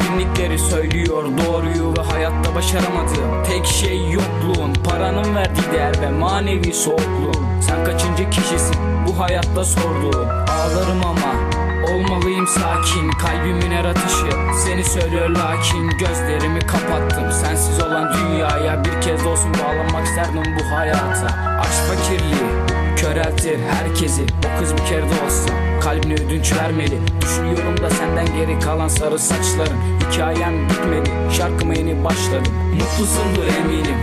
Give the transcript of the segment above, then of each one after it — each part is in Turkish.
derinlikleri söylüyor doğruyu ve hayatta başaramadığım Tek şey yokluğun. Paranın verdiği değer ve manevi soğukluğun. Sen kaçıncı kişisin? Bu hayatta sorduğum. Ağlarım ama Olmalıyım sakin. Kalbimin her atışı. Seni söylüyor lakin gözlerimi kapattım. Sensiz olan dünyaya bir kez olsun bağlanmak isterdim bu hayata. Aşk fakirliği köreltir herkesi O kız bir kere de olsa kalbine ödünç vermeli. Düşünüyorum da senden geri kalan sarı saçların Hikayem bitmedi şarkıma yeni başladım. Mutlusundur eminim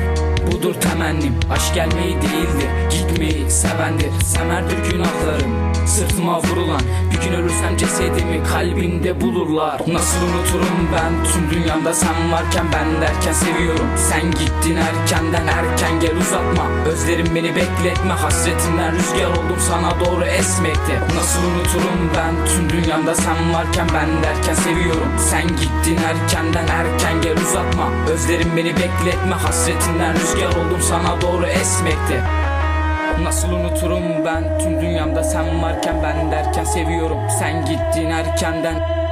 Budur temennim Aşk gelmeyi değildi Gitmeyi sevendir. Semerdir günahlarım Sırtıma vurulan. Bir gün ölürsem cesedimi kalbinde bulurlar. Nasıl unuturum ben? Tüm dünyamda sen varken ben derken seviyorum. Sen gittin erkenden erken gel uzatma. Özlerim beni bekletme Hasretinden rüzgar oldum sana doğru esmekte. Nasıl unuturum ben? Tüm dünyamda sen varken ben derken seviyorum. Sen gittin erkenden erken gel uzatma. Özlerim beni bekletme Hasretinden rüzgar oldum sana doğru esmekte. Nasıl unuturum ben? Tüm dünyamda sen varken ben derken seviyorum. Sen gittin erkenden